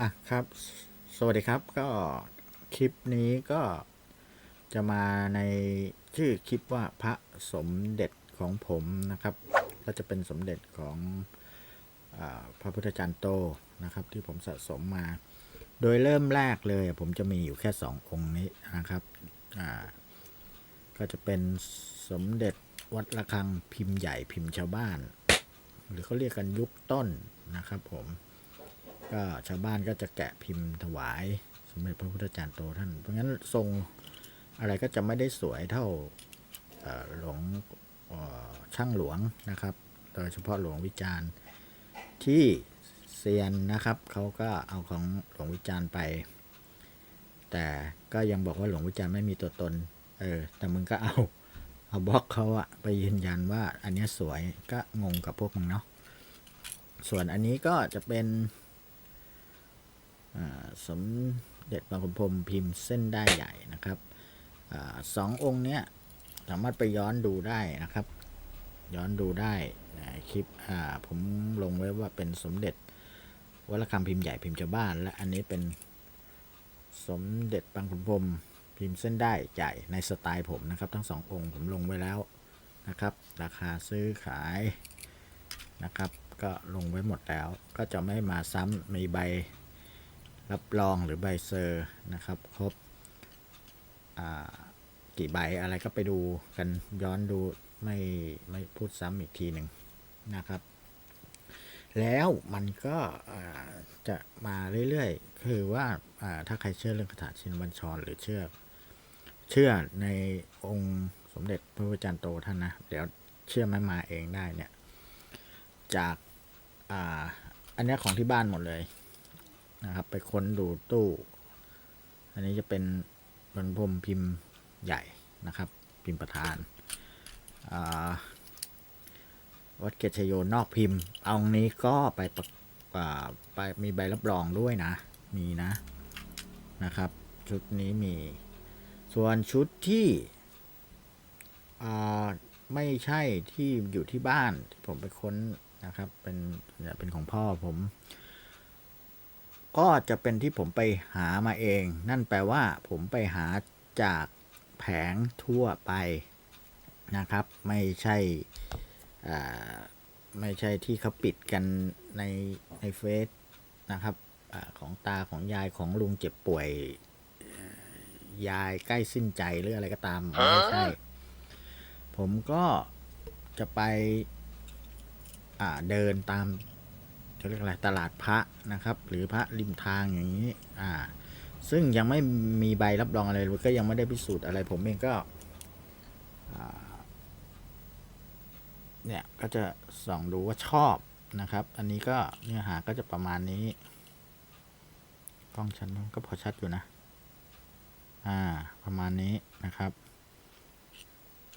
อะครับ สวัสดีครับก็คลิปนี้ก็จะมาในชื่อคลิปว่าพระสมเด็จของผมนะครับ ก็จะเป็นสมเด็จของอพระพุทธจารย์โตนะครับ ที่ผมสะสมมา โดยเริ่มแรกเลย ผมจะมีอยู่แค่สององค์นี้นะครับก็จะเป็นสมเด็จวัดระฆังพิมพ์ใหญ่พิมพ์ชาวบ้าน หรือเขาเรียกกันยุคต้นนะครับผม ก็ชาวบ้านก็จะแกะพิมพ์ถวายสมเด็จพระพุทธจารย์โตท่าน เพราะงั้นทรงอะไรก็จะไม่ได้สวยเท่าหลวงช่างหลวงนะครับ โดยเฉพาะหลวงวิจารณ์ที่เซียนนะครับเขาก็เอาของหลวงวิจารณ์ไป แต่ก็ยังบอกว่าหลวงวิจารณ์ไม่มีตัวตน เออ แต่มึงก็เอาเอาบล็อกเขาอะไปยืนยันว่าอันนี้สวยก็งงกับพวกมึงเนาะส่วนอันนี้ก็จะเป็น สมเด็จบางขุนพรมพิมพ์เส้นได้ใหญ่นะครับอสององค์เนี้ยสามารถไปย้อนดูได้นะครับ ย้อนดูได้คลิปผมลงไว้ว่าเป็นสมเด็จวัดระฆังพิมพ์ใหญ่พิมพ์ชาวบ้าน และอันนี้เป็นสมเด็จบางขุนพรมพิมพ์เส้นได้ใหญ่ในสไตล์ผมนะครับ ทั้งสององค์ผมลงไว้แล้วนะครับ ราคาซื้อขายนะครับ ก็ลงไว้หมดแล้ว ก็จะไม่มาซ้ำมีใบ รับรองหรือใบเซอร์นะครับครบกี่ใบอะไรก็ไปดูกันย้อนดูไม่ไม่พูดซ้ำอีกทีหนึ่งนะครับ แล้วมันก็จะมาเรื่อยๆ คือว่าาถ้าใครเชื่อเรื่องคาถาชินบัญชรหรือเชื่อ เชื่อในองค์สมเด็จพระพุทธจารย์โตท่านนะ เดี๋ยวเชื่อไม่มาเองได้เนี่ย จากอ,าอันนี้ของที่บ้านหมดเลย นะครับ ไปค้นดูตู้ อันนี้จะเป็นบรรพมพิมพ์ใหญ่นะครับ พิมพ์ประธานาวัดเกชโยนอกพิมพ์ เอางนี้ก็ไปไปมีใบรับรองด้วยนะ มีนะนะครับ ชุดนี้มี ส่วนชุดที่ไม่ใช่ที่อยู่ที่บ้านที่ผมไปค้นนะครับ เป็นเป็นของพ่อผม ก็จะเป็นที่ผมไปหามาเอง นั่นแปลว่าผมไปหาจากแผงทั่วไปนะครับ ไม่ใช่ไม่ใช่ที่เขาปิดกันในในเฟซนะครับอของตาของยายของลุงเจ็บป่วย ยายใกล้สิ้นใจหรืออะไรก็ตามไม่ใช่ผมก็จะไปเดินตาม เขาเรียกอะไรตลาดพระนะครับ หรือพระริมทางอย่างนี้อ่าซึ่งยังไม่มีใบรับรองอะไรก็ยังไม่ได้พิสูจน์อะไร ผมเองก็เนี่ยก็จะส่องดูว่าชอบนะครับ อันนี้ก็เนื้อหาก็จะประมาณนี้กล้องชันก็พอชัดอยู่นะ อ่า ประมาณนี้นะครับ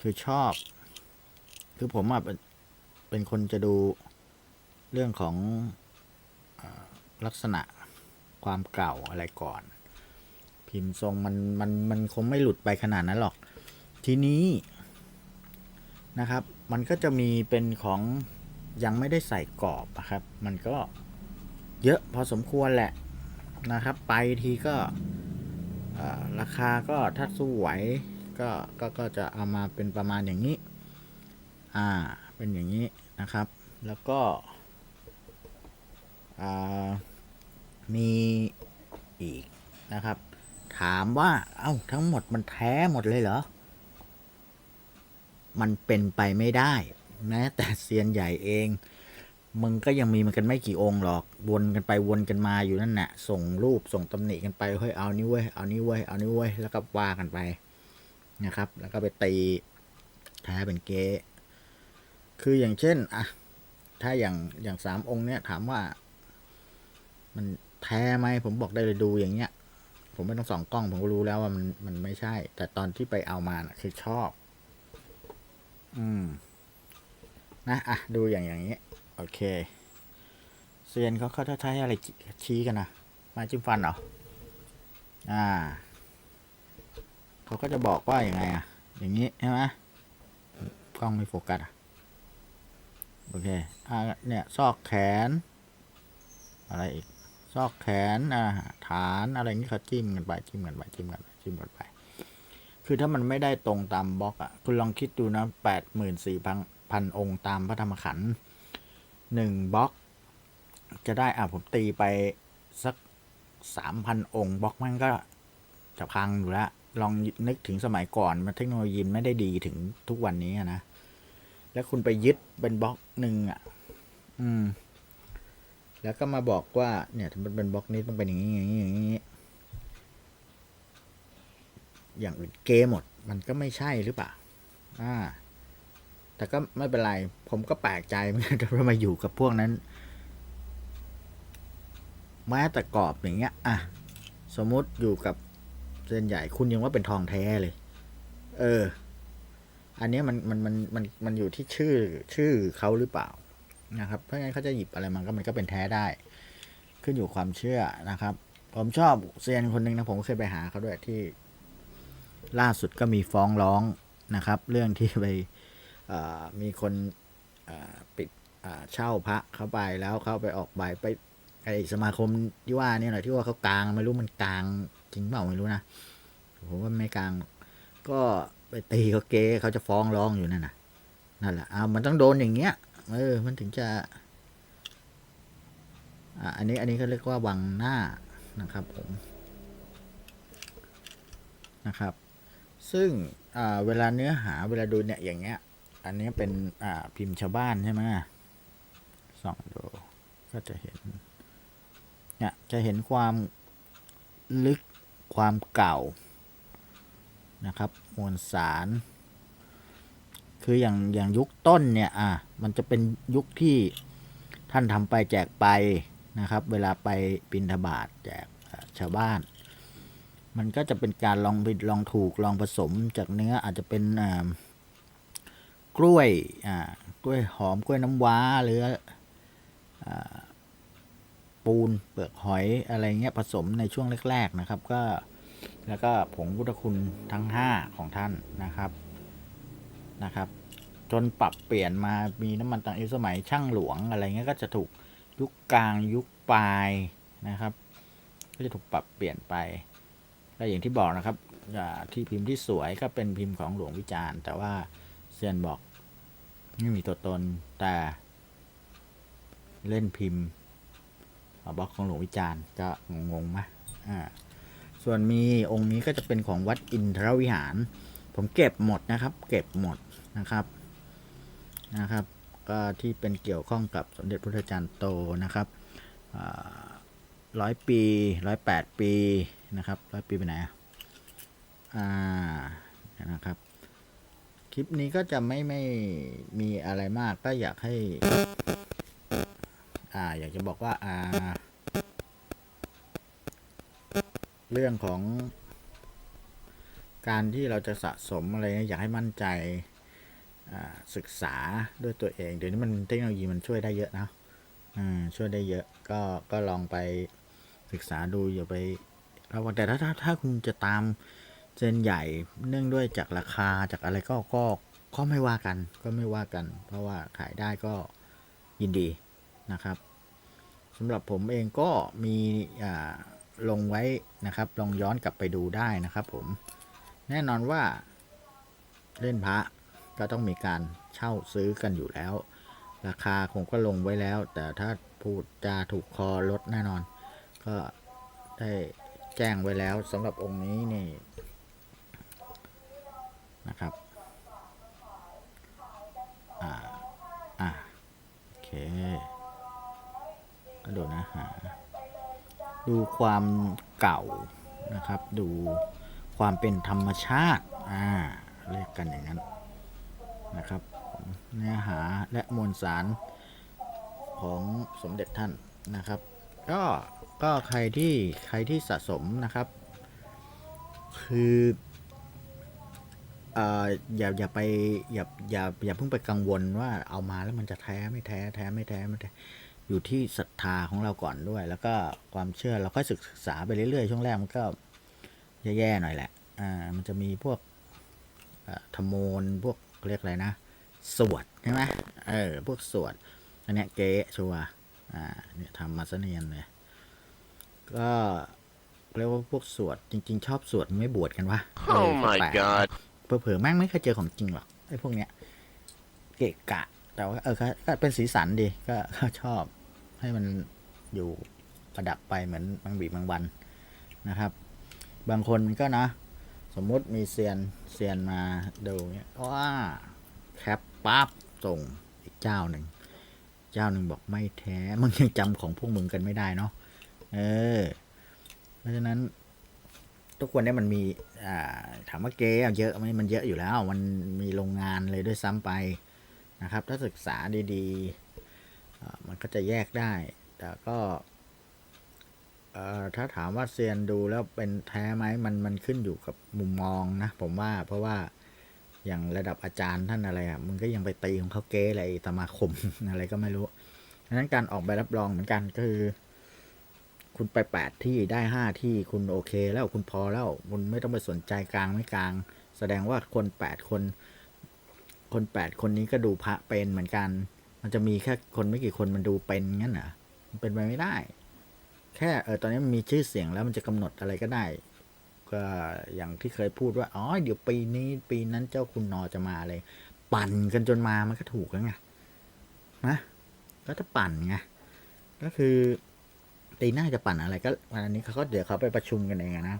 คือชอบ คือผมอะเป็นคนจะดูเรื่องของ ลักษณะความเก่าอะไรก่อน พิมพ์ทรงมันมันมันคงไม่หลุดไปขนาดนั้นหรอก ทีนี้นะครับ มันก็จะมีเป็นของยังไม่ได้ใส่กรอบนะครับ มันก็เยอะพอสมควรแหละนะครับ ไปทีก็ราคาก็ถ้าสู้ไหวก็ก็ก็จะเอามาเป็นประมาณอย่างนี้ อ่า เป็นอย่างนี้นะครับ แล้วก็ อ่า มีอีกนะครับ ถามว่าเอ้าทั้งหมดมันแท้หมดเลยเหรอ มันเป็นไปไม่ได้แม้แต่เซียนใหญ่เอง มึงก็ยังมีมันกันไม่กี่องค์หรอก วนกันไปวนกันมาอยู่นั่นแหละส่งรูปส่งตำหนิกันไปเฮ้ยเอานี้เว้ยเอานี้เว้ยเอานี้เว้ยแล้วก็ว่ากันไปนะครับ แล้วก็ไปตีแท้เป็นเก๊คืออย่างเช่นอะถ้าอย่างอย่างสามองค์เนี้ยถามว่ามัน แท้ไหมผมบอกได้เลยดูอย่างเงี้ย ผมไม่ต้องส่องกล้อง ผมก็รู้แล้วว่ามันมันไม่ใช่ แต่ตอนที่ไปเอามานะคือชอบ อืม นะอะดูอย่างอย่างนี้โอเคเซียนเขาเขาใช้อะไรชี้กันนะมาจิ้มฟันเหรออ่าเขาก็จะบอกว่าอย่างไงอะ อย่างนี้ใช่ไหมกล้องไม่โฟกัสอะโอเคอ่าเนี่ยซอกแขน อะไรอีก ซอกแขนอ่าฐานอะไรนี้เขาจิ้มกันไปจิ้มกันไปจิ้มกันไปจิ้มกันไป คือถ้ามันไม่ได้ตรงตามบล็อกอะคุณลองคิดดูนะแปดหมื่นสี่พันพันองค์ตามพระธรรมขันธ์หนึ่งบล็อกจะได้อะผมตีไปสักสามพันองค์บล็อกมันก็จะพังอยู่แล้วลองนึกถึงสมัยก่อนมันเทคโนโลยีไม่ได้ดีถึงทุกวันนี้นะ แล้วคุณไปยึดเป็นบล็อกหนึ่งอะ อืม แล้วก็มาบอกว่าเนี่ยถ้ามันเป็นบล็อกนี้ต้องเป็นอย่างนี้อย่างนี้อย่างนี้ อย่างอื่นเกหมด มันก็ไม่ใช่หรือเปล่า อ่า แต่ก็ไม่เป็นไร ผมก็แปลกใจเหมือนกันทำไมอยู่กับพวกนั้นแม้แต่กรอบอย่างเงี้ย อะ สมมุติอยู่กับเส้นใหญ่คุณยังว่าเป็นทองแท้เลย เออ อันนี้มันมันมันมันมันอยู่ที่ชื่อชื่อเขาหรือเปล่า นะครับเพราะงั้นเขาจะหยิบอะไรมันก็มันก็เป็นแท้ได้ ขึ้นอยู่ความเชื่อนะครับ ผมชอบเซียนคนหนึ่งนะผมก็เคยไปหาเขาด้วยที่ ล่าสุดก็มีฟ้องร้องนะครับ เรื่องที่ไปมีคนปิดเช่าพระเข้าไปแล้วเขาไปออกใบไปไอสมาคมที่ว่าเนี่ยหน่อยที่ว่าเขากลางไม่รู้มันกลางจริงเปล่าไม่รู้นะผมว่าไม่กลาง ก็ไปตีเขาเกเขาจะฟ้องร้องอยู่นั่นนะนั่นแหละเอามันต้องโดนอย่างเงี้ย เออ มันถึงจะ อะอันนี้ อันนี้เขาเรียกว่าวังหน้านะครับผม นะครับ ซึ่งอ่าเวลาเนื้อหาเวลาดูเนี่ยอย่างเงี้ย อันนี้เป็นอ่าพิมพ์ชาวบ้านใช่ไหมส่องดูก็จะเห็น เนี่ยจะเห็นความลึกความเก่านะครับ มวลสาร คืออย่างอย่างยุคต้นเนี่ยอะมันจะเป็นยุคที่ท่านทำไปแจกไปนะครับ เวลาไปบินทบาทแจกชาวบ้าน มันก็จะเป็นการลองผิดลองถูกลองผสมจากเนื้ออาจจะเป็นกล้วยอ่ากล้วยหอมกล้วยน้ำว้าหรืออปูนเปลือกหอยอะไรเงี้ยผสมในช่วงแรก ๆนะครับ ก็แล้วก็ผงพุทธคุณทั้ง 5 ของท่านนะครับ นะครับ จนปรับเปลี่ยนมามีน้ำมันต่างยุคสมัยช่างหลวงอะไรเงี้ยก็จะถูกยุคกลางยุคปลายนะครับ ก็จะถูกปรับเปลี่ยนไปก็อย่างที่บอกนะครับที่พิมพ์ที่สวยก็เป็นพิมพ์ของหลวงวิจารณ์ แต่ว่าเซียนบอกไม่มีตัวตนแต่เล่นพิมพ์บล็อกของหลวงวิจารณ์ก็งงๆไหมอ่าส่วนมีองค์นี้ก็จะเป็นของวัดอินทรวิหาร ผมเก็บหมดนะครับ เก็บหมดนะครับนะครับ ก็ที่เป็นเกี่ยวข้องกับสมเด็จพระพุทธจารย์โตนะครับร้อยปีร้อยแปดปีนะครับร้อยปีไปไหนอะอ่านะครับ คลิปนี้ก็จะไม่ไม่มีอะไรมากก็อยากให้อ่าอยากจะบอกว่าอ่าเรื่องของ การที่เราจะสะสมอะไรอยากให้มั่นใจศึกษาด้วยตัวเอง เดี๋ยวนี้มันเทคโนโลยีมันช่วยได้เยอะนะช่วยได้เยอะก็ก็ลองไปศึกษาดูอย่าไประวังแต่ถ้าถ้าถ้าคุณจะตามเจนใหญ่เนื่องด้วยจากราคาจากอะไรก็ก็ก็ไม่ว่ากันก็ไม่ว่ากัน เพราะว่าขายได้ก็ยินดีนะครับสำหรับผมเองก็มีลงไว้นะครับ ลองย้อนกลับไปดูได้นะครับผม แน่นอนว่าเล่นพระก็ต้องมีการเช่าซื้อกันอยู่แล้ว ราคาคงก็ลงไว้แล้ว แต่ถ้าพูดจาถูกคอลดแน่นอน ก็ได้แจ้งไว้แล้วสำหรับองค์นี้นี่นะครับอ่าอ่าโอเคก็ดูนะฮะดูความเก่านะครับ ดู ความเป็นธรรมชาติอ่าเรียกกันอย่างนั้นนะครับเนื้อหาและมวลสารของสมเด็จท่านนะครับก็ก็ใครที่ใครที่สะสมนะครับ คือเอ่ออย่าอย่าไปอย่าอย่าอย่าเพิ่งไปกังวลว่าเอามาแล้วมันจะแท้ไม่แท้แท้ไม่แท้ไม่แท้อยู่ที่ศรัทธาของเราก่อนด้วย แล้วก็ความเชื่อเราค่อยศึกษาไปเรื่อยๆช่วงแรกมันก็ แย่ๆหน่อยแหละ อ่า มันจะมีพวกเอ่อธรรมโมนพวกเรียกอะไรนะ สวดใช่ไหมเออ พวกสวด อันเนี้ยเก๊ชัวร์อ่า เนี่ยทำมาซะเนียนเลย ก็เรียกว่าพวกสวด จริง ๆ ชอบสวดไม่บวชกันวะ Oh เออ my แปลก god. เผลอๆแม่งไม่เคยเจอของจริงหรอกไอ้พวกเนี้ย เกะกะ แต่ว่าเออก็ก็เป็นสีสันดีก็ก็ชอบให้มันอยู่ประดับไปเหมือนบางบีบางวันนะครับ บางคนก็นะ สมมุติมีเซียนเซียนมาดูเนี่ยว่าแคปปั๊บส่งอีกเจ้าหนึ่ง เจ้าหนึ่งบอกไม่แท้ มึงยังจำของพวกมึงกันไม่ได้เนาะเออ เพราะฉะนั้น ทุกวันนี้มันมีอ่าถามว่าเก๊เยอะไหมมันเยอะอยู่แล้ว มันมีโรงงานเลยด้วยซ้ำไปนะครับ ถ้าศึกษาดีๆมันก็จะแยกได้ แต่ก็ ถ้าถามว่าเซียนดูแล้วเป็นแท้ไหมมันมันขึ้นอยู่กับมุมมองนะผมว่าเพราะว่าอย่างระดับอาจารย์ท่านอะไรอะมึงก็ยังไปตีของเขาเก๊อะไรสมาคมอะไรก็ไม่รู้ดังนั้นการออกใบรับรองเหมือนกันก็คือ คุณไปแปดที่ได้ห้าที่คุณโอเค แล้วคุณพอแล้วคุณไม่ต้องไปสนใจกลางไม่กลาง แสดงว่าคนแปดคน คนแปดคนนี้ก็ดูพระเป็นเหมือนกัน มันจะมีแค่คนไม่กี่คนมันดูเป็นงั้นเหรอเป็นไปไม่ได้ แค่เออตอนนี้มันมีชื่อเสียงแล้วมันจะกำหนดอะไรก็ได้ ก็อย่างที่เคยพูดว่าอ๋อเดี๋ยวปีนี้ปีนั้นเจ้าคุณนอจะมาอะไร ปั่นกันจนมามันก็ถูกแล้วไงนะก็จะปั่นไงก็คือตีหน้าจะปั่นอะไรก็วันนี้เขาก็เดี๋ยวเขาไปประชุมกันเองนะ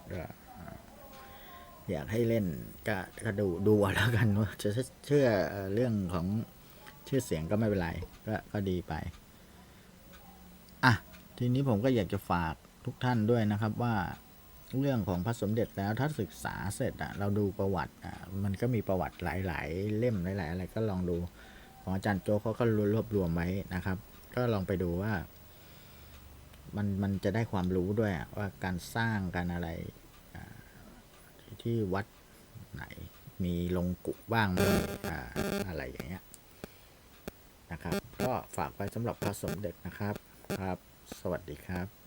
อยากให้เล่นก็ก็ดูดูแล้วกันว่าจะเชื่อเรื่องของชื่อเสียงก็ไม่เป็นไรก็ก็ดีไป ทีนี้ผมก็อยากจะฝากทุกท่านด้วยนะครับว่าเรื่องของพระสมเด็จแล้วถ้าศึกษาเสร็จอะเราดูประวัติอะมันก็มีประวัติหลาย ๆ เล่มหลาย ๆ อะไรก็ลองดูของอาจารย์โจเขาก็รวบรวมไว้นะครับ ก็ลองไปดูว่า มันมันจะได้ความรู้ด้วยว่าการสร้างการอะไรที่ที่วัดไหน มีลงกุบ้างไหมออะไรอย่างเงี้ยนะครับ ก็ฝากไว้สำหรับพระสมเด็จนะครับครับ สวัสดีครับ